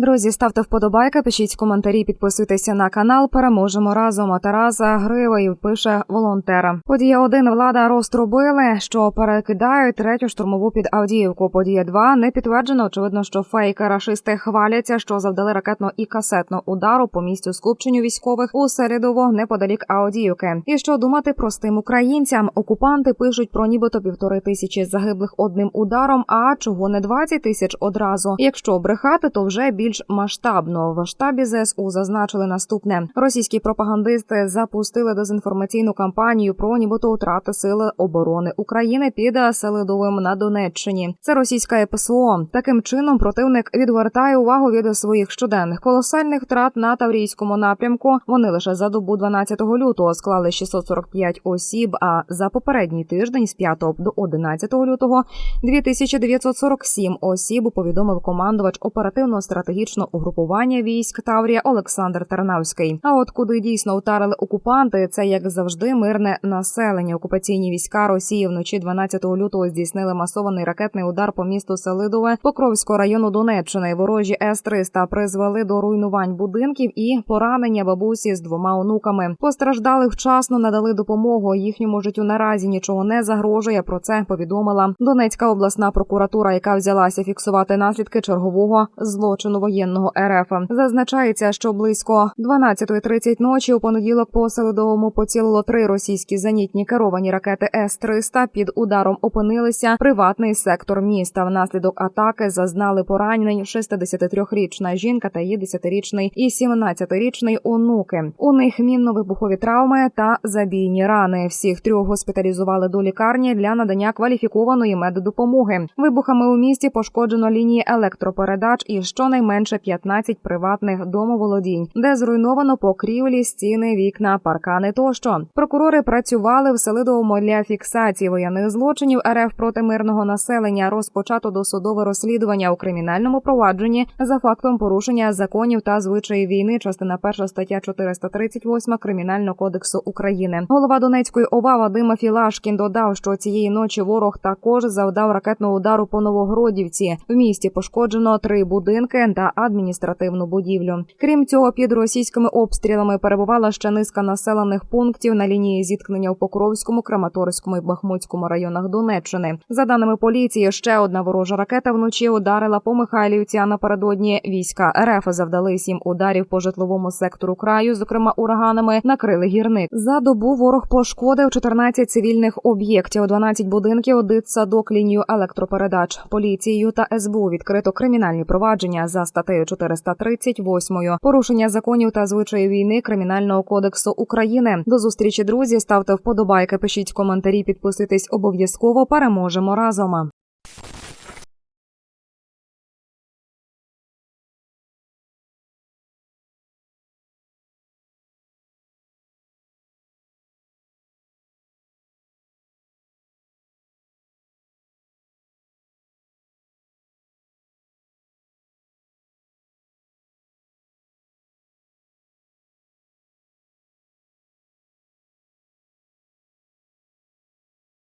Друзі, ставте вподобайки, пишіть коментарі, підписуйтеся на канал. Переможемо разом. А Тараса Гриваєв пише волонтера. Подія 1. влада розтрубили, що перекидають третю штурмову під Авдіївку. Подія 2. не підтверджено. Очевидно, що фейки рашисти хваляться, що завдали ракетно і касетно удару по місцю скупченню військових у Середово неподалік Авдіївки. І що думати простим українцям? Окупанти пишуть про нібито півтори тисячі загиблих одним ударом. А чого не 20 тисяч одразу? Якщо брехати, то вже більш масштабно. В штабі ЗСУ зазначили наступне: російські пропагандисти запустили дезінформаційну кампанію про нібито втрати сили оборони України під Селидовим на Донеччині. Це російська ПСО. Таким чином противник відвертає увагу від своїх щоденних колосальних втрат на Таврійському напрямку. Вони лише за добу 12 лютого склали 645 осіб. А за попередній тиждень з 5 до 11 лютого 2947 осіб. Повідомив командувач оперативного стратегічного угрупування військ Таврія Олександр Тарнавський. А от куди дійсно вдарили окупанти, це як завжди мирне населення. Окупаційні війська Росії вночі 12 лютого здійснили масований ракетний удар по місту Селидове Покровського району Донеччини. Ворожі С-300 призвели до руйнувань будинків і поранення бабусі з двома онуками. Постраждали вчасно надали допомогу. Їхньому життю наразі нічого не загрожує. Про це повідомила Донецька обласна прокуратура, яка взялася фіксувати наслідки чергового злочину воєнного РФ. Зазначається, що близько 12.30 ночі у понеділок по Селидовому поцілило три російські зенітні керовані ракети С-300. Під ударом опинилися приватний сектор міста. Внаслідок атаки зазнали поранень 63-річна жінка та її 10-річний і 17-річний онуки. У них мінно-вибухові травми та забійні рани. Всіх трьох госпіталізували до лікарні для надання кваліфікованої меддопомоги. Вибухами у місті пошкоджено лінії електропередач і щонайменше 15 приватних домоволодінь, де зруйновано покрівлі, стіни, вікна, паркани тощо. Прокурори працювали в Селидовому для фіксації воєнних злочинів РФ проти мирного населення. Розпочато досудове розслідування у кримінальному провадженні за фактом порушення законів та звичаїв війни. Частина 1 стаття 438 кримінального кодексу України. Голова Донецької ОВА Вадима Філашкін додав, що цієї ночі ворог також завдав ракетного удару по Новогродівці. В місті пошкоджено три будинки адміністративну будівлю. Крім цього, під російськими обстрілами перебувала ще низка населених пунктів на лінії зіткнення у Покровському, Краматорському і Бахмутському районах Донеччини. За даними поліції, ще одна ворожа ракета вночі ударила по Михайлівці. А напередодні війська РФ завдали сім ударів по житловому сектору краю, зокрема ураганами, накрили гірник. За добу ворог пошкодив 14 цивільних об'єктів, 12 будинків, дитсадок, лінію електропередач. Поліцією та СБУ відкрито кримінальні провадження за статтею 438 порушення законів та звичаїв війни Кримінального кодексу України. До зустрічі, друзі. Ставте вподобайки, пишіть коментарі, підписуйтесь обов'язково. Переможемо разом.